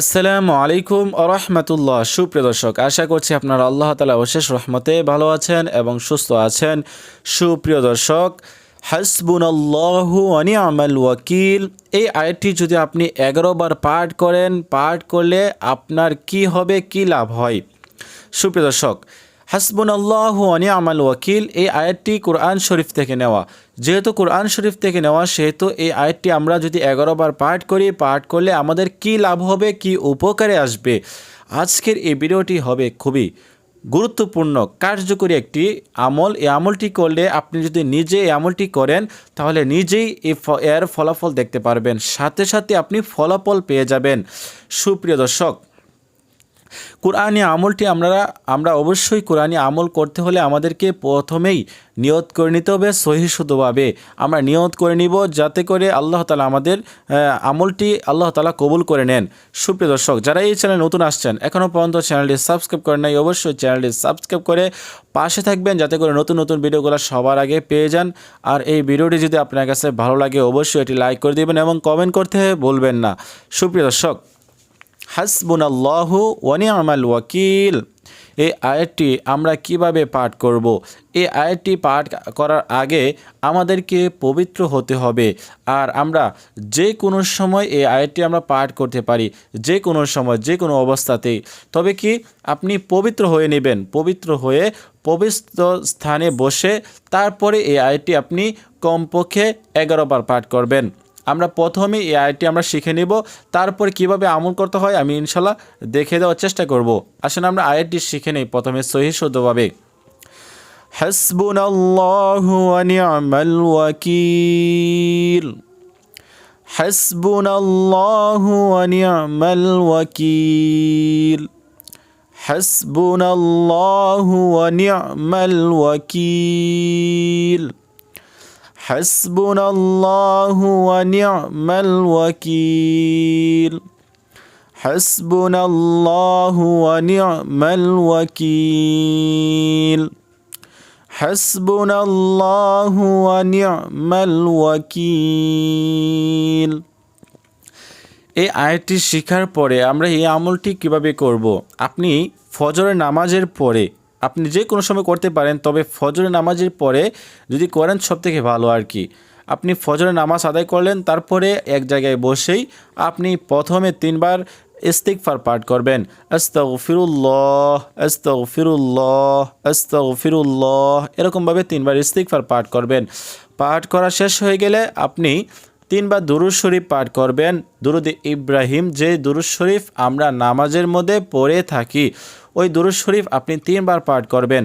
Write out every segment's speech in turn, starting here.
আসসালামু আলাইকুম আরহামতুল্লাহ সুপ্রিয় দর্শক, আশা করছি আপনারা আল্লাহ তালা অশেষ রহমতে ভালো আছেন এবং সুস্থ আছেন। সুপ্রিয় দর্শক হাসবুন আল্লাহু আমাল ওয়াকিল। এই আয়টি যদি আপনি এগারো বার পাঠ করেন, পাঠ করলে আপনার কি হবে, কি লাভ হয়? সুপ্রিয় দর্শক হাসবুন আল্লাহ আমাল ওয়াকিল, এই আয়াতটি কোরআন শরীফ থেকে নেওয়া। যেহেতু কোরআন শরীফ থেকে নেওয়া সেহেতু এই আয়াতটি আমরা যদি এগারো বার পাঠ করি, পাঠ করলে আমাদের কি লাভ হবে, কি উপকারে আসবে? আজকের এই ভিডিওটি হবে খুবই গুরুত্বপূর্ণ, কার্যকরী একটি আমল। এই আমলটি করলে আপনি যদি নিজে এই আমলটি করেন, তাহলে নিজেই এর ফলাফল দেখতে পারবেন। সাথে সাথে আপনি ফলাফল পেয়ে যাবেন। সুপ্রিয় দর্শক কোরআনী আমলটি আমরা আমরা অবশ্যই কোরআনী আমল করতে হলে আমাদেরকে প্রথমেই নিয়ত করে নিতে হবে সহিশুদ্ধভাবে আমরা নিয়ত করে নিব যাতে করে আল্লাহ তালা আমাদের আমলটি আল্লাহ তালা কবুল করে নেন। সুপ্রিয় দর্শক, যারা এই চ্যানেল নতুন আসছেন এখনও পর্যন্ত চ্যানেলটি সাবস্ক্রাইব করেন নাই, অবশ্যই চ্যানেলটি সাবস্ক্রাইব করে পাশে থাকবেন যাতে করে নতুন নতুন ভিডিওগুলো সবার আগে পেয়ে যান। আর এই ভিডিওটি যদি আপনার কাছে ভালো লাগে, অবশ্যই এটি লাইক করে দেবেন এবং কমেন্ট করতে বলবেন না। সুপ্রিয় দর্শক হাসবুন আল্লাহ ওয়ানিয়ামাল ওয়াকিল। এই আয়াতটি আমরা কীভাবে পাঠ করব? এই আয়াতটি পাঠ করার আগে আমাদেরকে পবিত্র হতে হবে। আর আমরা যে কোনো সময় এই আয়াতটি আমরা পাঠ করতে পারি, যে কোনো সময়, যে কোনো অবস্থাতেই। তবে কি আপনি পবিত্র হয়ে নেবেন? পবিত্র হয়ে পবিত্র স্থানে বসে তারপরে এই আয়াতটি আপনি কমপক্ষে এগারো বার পাঠ করবেন। আমরা প্রথমে এই আয়টি আমরা শিখে নিব, তারপর কীভাবে আমল করতে হয় আমি ইনশাল্লাহ দেখে দেওয়ার চেষ্টা করব। আসলে আমরা আয়াতটি শিখে নিই, প্রথমে সহি শুদ্ধভাবে। হাসবুনাল্লাহু ওয়া নি'মাল ওয়াকিল। নি'মাল ওয়াকিল। হাসবুনাল্লাহু ওয়া নি'মাল ওয়াকিল। حسبنا الله ونعم الوكيل حسبنا الله ونعم الوكيل حسبنا الله ونعم الوكيل এই আয়াতটি শেখার পরে আমরা এই আমলটি কিভাবে করব আপনি ফজরের নামাজের পরে আপনি যে কোনো সময় করতে পারেন, তবে ফজরের নামাজের পরে যদি করেন সব থেকে ভালো আর কি। আপনি ফজরের নামাজ আদায় করলেন, তারপরে এক জায়গায় বসেই আপনি প্রথমে তিনবার ইস্তিকফার পাঠ করবেন। আস্তাগফিরুল্লাহ আস্তাগফিরুল্লাহ আস্তাগফিরুল্লাহ, এরকমভাবে তিনবার ইস্তিকফার পাঠ করবেন। পাঠ করা শেষ হয়ে গেলে আপনি তিনবার দুরুদ শরীফ পাঠ করবেন। দুরুদ ইব্রাহিম, যে দুরুদ শরীফ আমরা নামাজের মধ্যে পড়ে থাকি ওই দুরুদ শরীফ আপনি তিনবার পাঠ করবেন।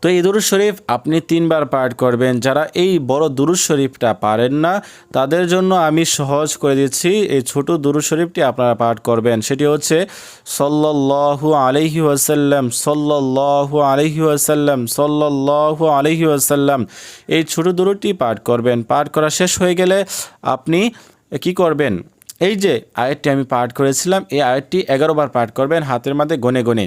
তো এই দুরুদ শরীফ আপনি তিনবার পাঠ করবেন। যারা এই বড় দুরুদ শরীফটা পারেন না, তাদের জন্য আমি সহজ করে দিচ্ছি। এই ছোট দুরুদ শরীফটি আপনারা পাঠ করবেন। সেটি হচ্ছে, সল্লাল্লাহু আলাইহি ওয়াসাল্লাম, সল্লাল্লাহু আলাইহি ওয়াসাল্লাম, সল্লাল্লাহু আলাইহি ওয়াসাল্লাম। এই ছোট দুরুদটি পাঠ করবেন। পাঠ করা শেষ হয়ে গেলে আপনি কি করবেন? এই যে আয়াতটি আমি পাঠ করেছিলাম, এই আয়াতটি এগারো বার পাঠ করবেন, হাতের মধ্যে গনে গনে।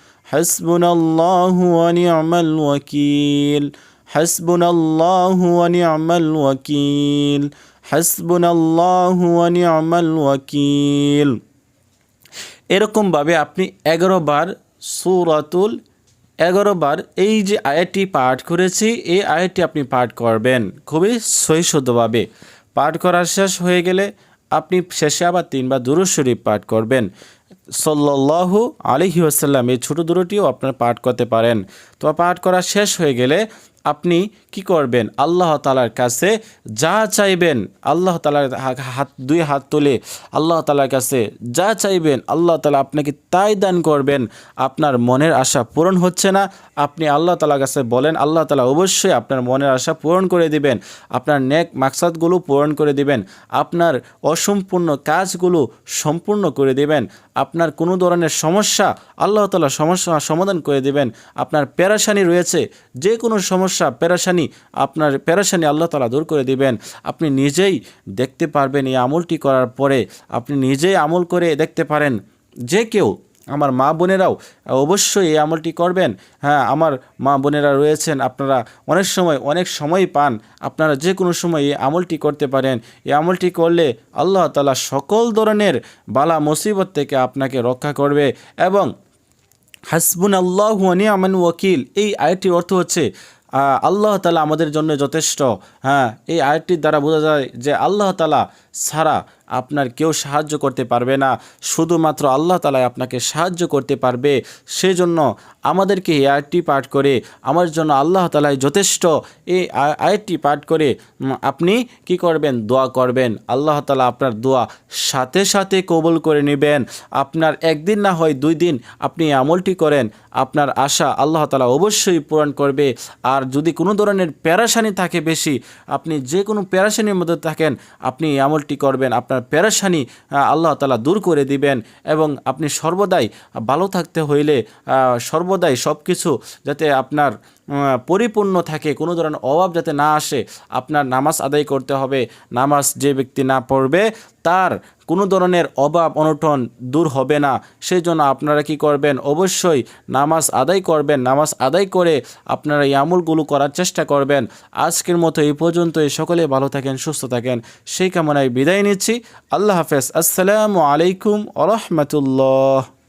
حسبنا الله ونعم الوكيل حسبنا الله ونعم الوكيل حسبنا الله ونعم الوكيل এরকমভাবে আপনি এগারো বার সুরাতুল এগারো বার এই যে আয়াতটি পাঠ করেছি এই আয়াতটি আপনি পাঠ করবেন খুবই সহিশুদ্ধভাবে পাঠ করা শেষ হয়ে গেলে আপনি শেষে আবার তিনবার দুরুদ শরীফ পাঠ করবেন সাল্লাল্লাহু আলহি আসাল্লাম এই ছোটো দুটোটিও আপনারা পাঠ করতে পারেন। তো পাঠ করা শেষ হয়ে গেলে আপনি কি করবেন? আল্লাহ তালার কাছে যা চাইবেন, আল্লাহ তালার হাত, দুই হাত তুলে আল্লাহ তালার কাছে যা চাইবেন, আল্লাহ তালা আপনাকে তাই দান করবেন। আপনার মনের আশা পূরণ হচ্ছে না। আপনি আল্লাহ তালার কাছে বলেন, আল্লাহ তালা অবশ্যই আপনার মনের আশা পূরণ করে দিবেন। আপনার নেক মাকসাদগুলো পূরণ করে দিবেন। আপনার অসম্পূর্ণ কাজগুলো সম্পূর্ণ করে দিবেন। আপনার কোনো ধরনের সমস্যা, আল্লাহ তালা সমস্যা সমাধান করে দেবেন। আপনার প্যারাসানি রয়েছে, যে কোনো সমস্যা প্যারাসানি আপনার প্যারাসানি আল্লাহ তালা দূর করে দিবেন। আপনি নিজেই দেখতে পারবেন এই আমলটি করার পরে। আপনি নিজেই আমল করে দেখতে পারেন, যে কেউ আমার মা বোনেরাও অবশ্যই এই আমলটি করবেন। হ্যাঁ আমার মা বোনেরা রয়েছেন, আপনারা অনেক সময় অনেক সময় পান। আপনারা যে কোনো সময় এই আমলটি করতে পারেন। এই আমলটি করলে আল্লাহ তালা সকল ধরনের বালা মুসিবত থেকে আপনাকে রক্ষা করবে এবং হাসবুন আল্লাহ আমান ওয়াকিল, এই আয়টির অর্থ হচ্ছে আল্লাহ তালা আমাদের জন্য যথেষ্ট। হ্যাঁ এই আয়টির দ্বারা বোঝা যায় যে আল্লাহ তালা ছাড়া আপনার কেউ সাহায্য করতে পারবে না। শুধুমাত্র আল্লাহ তালাই আপনাকে সাহায্য করতে পারবে। সেজন্য আমাদেরকে এই আয়টি পাঠ করে আমার জন্য আল্লাহ তালাই যথেষ্ট এই আয়- আয়টি পাঠ করে আপনি কি করবেন? দোয়া করবেন। আল্লাহ তালা আপনার দোয়া সাথে সাথে কবুল করে নেবেন। আপনার একদিন না হয় দুই দিন আপনি আমলটি করেন। আপনার আশা আল্লাহ তালা অবশ্যই পূরণ করবে। আর যদি কোনো ধরনের প্যারাসানি থাকে বেশি, আপনি যে কোনো প্যারাসানির মধ্যে থাকেন, আপনি আমলটি করবেন। আপনার প্যারাশানি আহ, আল্লাহ তালা দূর করে দিবেন এবং আপনি সর্বদাই ভালো থাকতে হইলে সর্বদাই সব কিছু যাতে আপনার পরিপূর্ণ থাকে কোনো ধরনের অভাব যাতে না আসে আপনার নামাজ আদায় করতে হবে নামাজ যে ব্যক্তি না পড়বে তার কোনো ধরনের অভাব, অনটন দূর হবে না। সেই জন্য আপনারা কি করবেন? অবশ্যই নামাজ আদায় করবেন। নামাজ আদায় করে আপনারা এই আমলগুলো করার চেষ্টা করবেন। আজকের মতো এই পর্যন্তই। সকলে ভালো থাকেন, সুস্থ থাকেন। সেই কামনায় বিদায় নিচ্ছি। আল্লাহ হাফেজ। আসসালামু আলাইকুম আ রহমতুল্লাহ।